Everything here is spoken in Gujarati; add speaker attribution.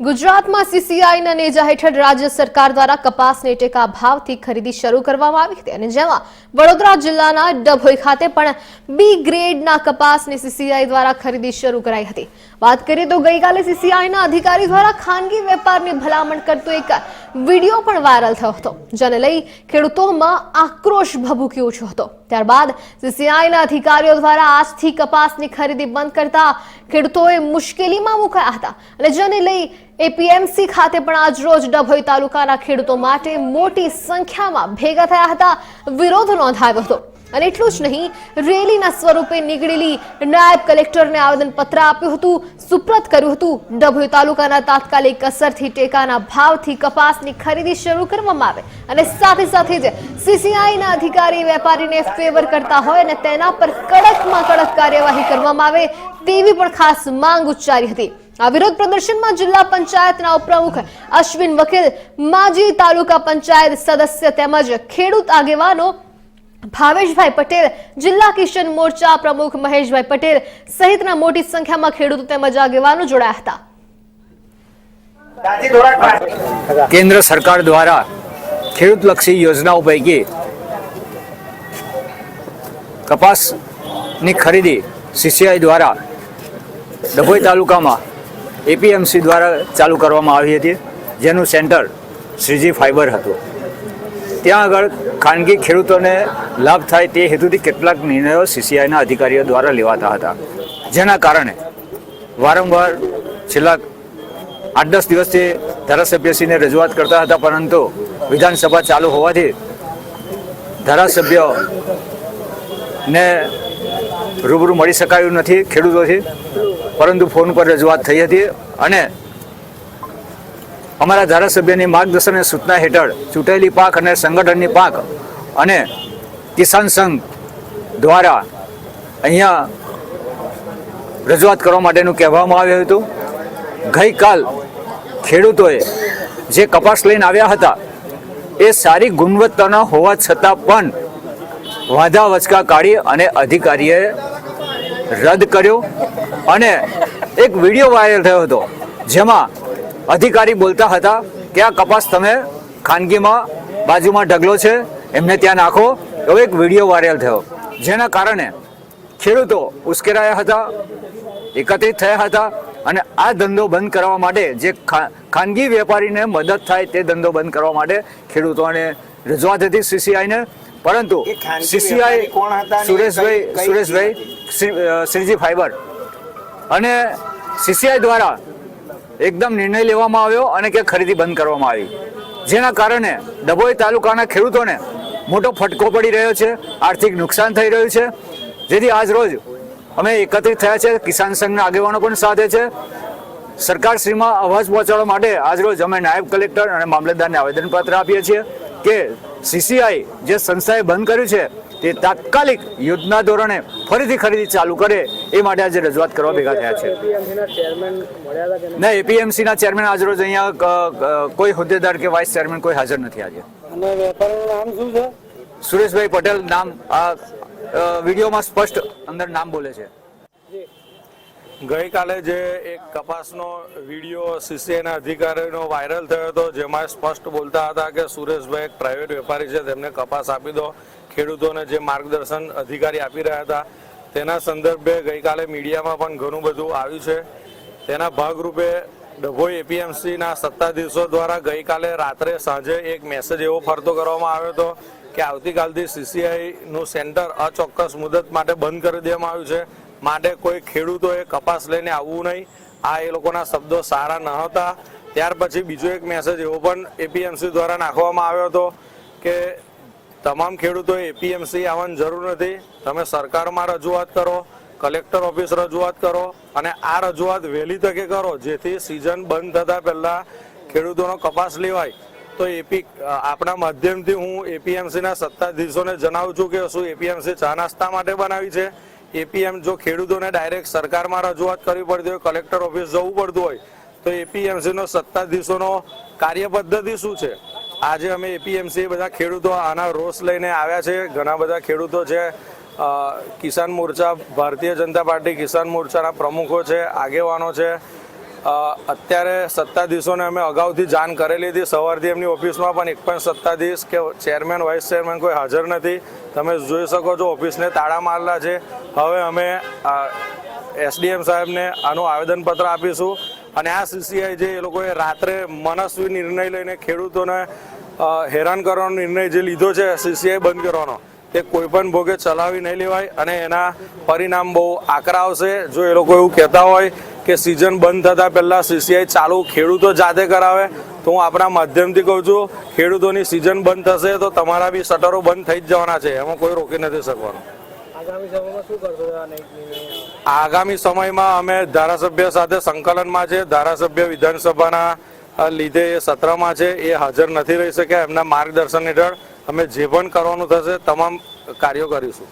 Speaker 1: ગુજરાતમાં સીસીઆઈના નેજા હેઠળ રાજ્ય સરકાર દ્વારા કપાસને ટેકા ભાવથી ખરીદી શરૂ કરવામાં આવી હતી અને જેમાં વડોદરા જિલ્લાના ડભોઈ ખાતે પણ બી ગ્રેડના કપાસને સીસીઆઈ દ્વારા ખરીદી શરૂ કરાઈ હતી. વાત કરીએ તો ગઈકાલે સીસીઆઈના અધિકારી દ્વારા ખાનગી વેપારની ભલામણ કરતો એક વીડિયો પણ વાયરલ થયો હતો, જેને લઈ ખેડૂતોમાં આક્રોશ ભભૂકી ઉઠ્યો હતો. ત્યારબાદ સીસીઆઈના અધિકારીઓ દ્વારા આજથી કપાસની ખરીદી બંધ કરતા ખેડૂતોએ મુશ્કેલીમાં મુકાયા હતા અને જેને લઈ એપીએમસી ખાતે પણ આજરોજ ડભોઈ તાલુકાના ખેડૂતો માટે મોટી સંખ્યામાં ભેગા થયા હતા. વિરોધ નોંધાવ્યો હતો. અને એટલું જ નહીં, રેલીના સ્વરૂપે નીકળેલી નાયબ કલેક્ટરને આવેદનપત્ર આપ્યું હતું, સુપ્રત કર્યું હતું. ડભોઈ તાલુકાના તાત્કાલિક અસરથી ટેકાના ભાવથી કપાસની ખરીદી શરૂ કરવામાં આવે અને સાથે સાથે જ સીસીઆઈના અધિકારી વેપારીને ફેવર કરતા હોય અને તેના પર કડકમાં કડક કાર્યવાહી કરવામાં આવે તેવી પણ ખાસ માંગ ઉચ્ચારી હતી. આ વિરોધ પ્રદર્શનમાં જિલ્લા પંચાયતના ઉપપ્રમુખ અશ્વિન વકીલ માજી તાલુકા પંચાયત સદસ્ય તેમજ ખેડૂત આગેવાનો ભાવેશભાઈ પટેલ જિલ્લા કિશન મોરચા પ્રમુખ મહેશભાઈ પટેલ સહિતના મોટી સંખ્યામાં ખેડૂતો તેમજ આગેવાનો જોડાયા હતા.
Speaker 2: કેન્દ્ર સરકાર દ્વારા ખેડૂતલક્ષી યોજનાઓ પૈકી કપાસની ખરીદી સીસીઆઈ દ્વારા ડભોઈ તાલુકામાં એપીએમસી દ્વારા ચાલુ કરવામાં આવી હતી, જેનું સેન્ટર શ્રીજી ફાઈબર હતું. ત્યાં આગળ ખાનગી ખેડૂતોને લાભ થાય તે હેતુથી કેટલાક નિર્ણયો સીસીઆઈના અધિકારીઓ દ્વારા લેવાતા હતા. જેના કારણે વારંવાર છેલ્લા આઠ દસ દિવસથી ધારાસભ્યશ્રીને રજૂઆત કરતા હતા, પરંતુ વિધાનસભા ચાલુ હોવાથી ધારાસભ્યને રૂબરૂ મળી શકાયું નથી ખેડૂતોથી. પરંતુ ફોન પર રજૂઆત થઈ હતી અને અમારા ધારાસભ્યની માર્ગદર્શન અને સૂચના હેઠળ ચૂંટાયેલી પાક અને સંગઠનની પાક અને કિસાન સંઘ દ્વારા અહીંયા રજૂઆત કરવા માટેનું કહેવામાં આવ્યું હતું. ગઈકાલ ખેડૂતોએ જે કપાસ લઈને આવ્યા હતા, એ સારી ગુણવત્તાના હોવા છતાં પણ વાંધા વચકા કાઢી અને અધિકારીએ રદ કર્યો અને એક વીડિયો વાયરલ થયો હતો જેમાં અધિકારી બોલતા હતા કે આ કપાસ તમે ખાનગીમાં બાજુમાં ઢગલો છે, એમને ત્યાં નાખો. એવો એક વીડિયો વાયરલ થયો. જેના કારણે ખેડૂતો ઉશ્કેરાયા હતા, એકત્રિત થયા હતા અને આ ધંધો બંધ કરવા માટે જે ખાનગી વેપારીને મદદ થાય તે ધંધો બંધ કરવા માટે ખેડૂતોને રજૂઆત હતી સીસીઆઈને પરંતુ સીસીઆઈ
Speaker 3: કોણ હતા
Speaker 2: સુરેશભાઈ સુરેશભાઈ શ્રી- શ્રીજી ફાઈબર. અને સીસીઆઈ દ્વારા એકદમ નિર્ણય લેવામાં આવ્યો અને કે ખરીદી બંધ કરવામાં આવી. જેના કારણે ડભોઈ તાલુકાના ખેડૂતોને મોટો ફટકો પડી રહ્યો છે આર્થિક નુકસાન થઈ રહ્યું છે. જેથી આજ રોજ અમે એકત્રિત થયા છે કિસાન સંઘના આગેવાનો પણ સાથે છે. સરકારશ્રીમાં અવાજ પહોંચાડવા માટે આજરોજ અમે નાયબ કલેક્ટર અને મામલતદારને આવેદનપત્ર આપીએ છીએ. કે સીસીઆઈ જે સંસ્થાએ બંધ કર્યું છે તે તાત્કાલિક યુદ્ધના ધોરણે ફરીથી ખરીદી ચાલુ કરે એ માટે આજે રજૂઆત કરવા ભેગા થયા છે. ના એપીએમસીના ચેરમેન આજરોજ અહીંયા અ, અ, કોઈ હોદ્દેદાર કે વાઇસ ચેરમેન કોઈ હાજર નથી આજે. સુરેશભાઈ પટેલ નામ આ વિડીયોમાં સ્પષ્ટ અંદર નામ બોલે છે.
Speaker 4: ગઈકાલે જે એક કપાસનો વીડિયો સીસીઆઈના અધિકારીનો વાયરલ થયો હતો, જેમાં સ્પષ્ટ બોલતા હતા કે સુરેશભાઈ એક પ્રાઇવેટ વેપારી છે, તેમને કપાસ આપી દો. ખેડૂતોને જે માર્ગદર્શન અધિકારી આપી રહ્યા હતા, તેના સંદર્ભે ગઈકાલે મીડિયામાં પણ ઘણું બધું આવ્યું છે. તેના ભાગરૂપે ડભોઈ એપીએમસીના સત્તાધીશો દ્વારા ગઈકાલે રાત્રે સાંજે એક મેસેજ એવો ફરતો કરવામાં આવ્યો હતો કે આવતીકાલથી સીસીઆઈનું સેન્ટર અચોક્કસ મુદત માટે બંધ કરી દેવામાં આવ્યું છે. માટે કોઈ ખેડૂતોએ કપાસ લઈને આવવું નહીં. આ એ લોકોના શબ્દો સારા ન હતા ત્યાર પછી બીજો એક મેસેજ એવો પણ એપીએમસી દ્વારા નાખવામાં આવ્યો હતો કે તમામ ખેડૂતોએ એપીએમસી આવવાની જરૂર નથી. તમે સરકારમાં રજૂઆત કરો કલેક્ટર ઓફિસ રજૂઆત કરો અને આ રજૂઆત વહેલી તકે કરો, જેથી સિઝન બંધ થતાં પહેલાં ખેડૂતોનો કપાસ લેવાય. તો એપી આપણા માધ્યમથી હું એપીએમસીના સત્તાધીશોને જણાવું છું કે શું એપીએમસી ચા નાસ્તા માટે બનાવી છે. એપીએમ જો ખેડૂતોને ડાયરેક્ટ સરકારમાં રજૂઆત કરવી પડતી હોય કલેક્ટર ઓફિસ જવું પડતું હોય, તો એપીએમસીનો સત્તાધીશોનો કાર્ય પદ્ધતિ શું છે? આજે અમે એપીએમસી બધા ખેડૂતો આના રોષ લઈને આવ્યા છે. ઘણા બધા ખેડૂતો છે કિસાન મોરચા, ભારતીય જનતા પાર્ટી કિસાન મોરચાના પ્રમુખો છે, આગેવાનો છે. અત્યારે સત્તાધીશોને અમે અગાઉથી જાણ કરેલી હતી સવારથી એમની ઓફિસમાં પણ એક પણ સત્તાધીશ કે ચેરમેન, વાઇસ ચેરમેન કોઈ હાજર નથી. તમે જોઈ શકો છો ઓફિસને તાળા મારેલા છે. હવે અમે એસડીએમ સાહેબને આનું આવેદનપત્ર આપીશું. અને આ સીસીઆઈ જે એ લોકોએ રાત્રે મનસ્વી નિર્ણય લઈને ખેડૂતોને હેરાન કરવાનો નિર્ણય જે લીધો છે સીસીઆઈ બંધ કરવાનો, તે કોઈપણ ભોગે ચલાવી નહીં લેવાય. અને એના પરિણામ બહુ આકરા આવશે. જો એ લોકો એવું કહેતા હોય કે સિઝન બંધ થતાં પહેલાં સીસીઆઈ ચાલુ ખેડૂતો જાતે કરાવે તો હું આપણા માધ્યમથી કહું છું ખેડૂતોની સિઝન બંધ થશે તો તમારા બી શટરો બંધ થઈ જ જવાના છે એમાં કોઈ રોકી નથી શકવાનું.
Speaker 3: આગામી સમયમાં
Speaker 4: અમે ધારાસભ્ય સાથે સંકલનમાં છે ધારાસભ્ય વિધાનસભાના લીધે એ સત્રમાં છે એ હાજર નથી રહી શક્યા એમના માર્ગદર્શન હેઠળ અમે જે પણ કરવાનું થશે તમામ કાર્યો કરીશું.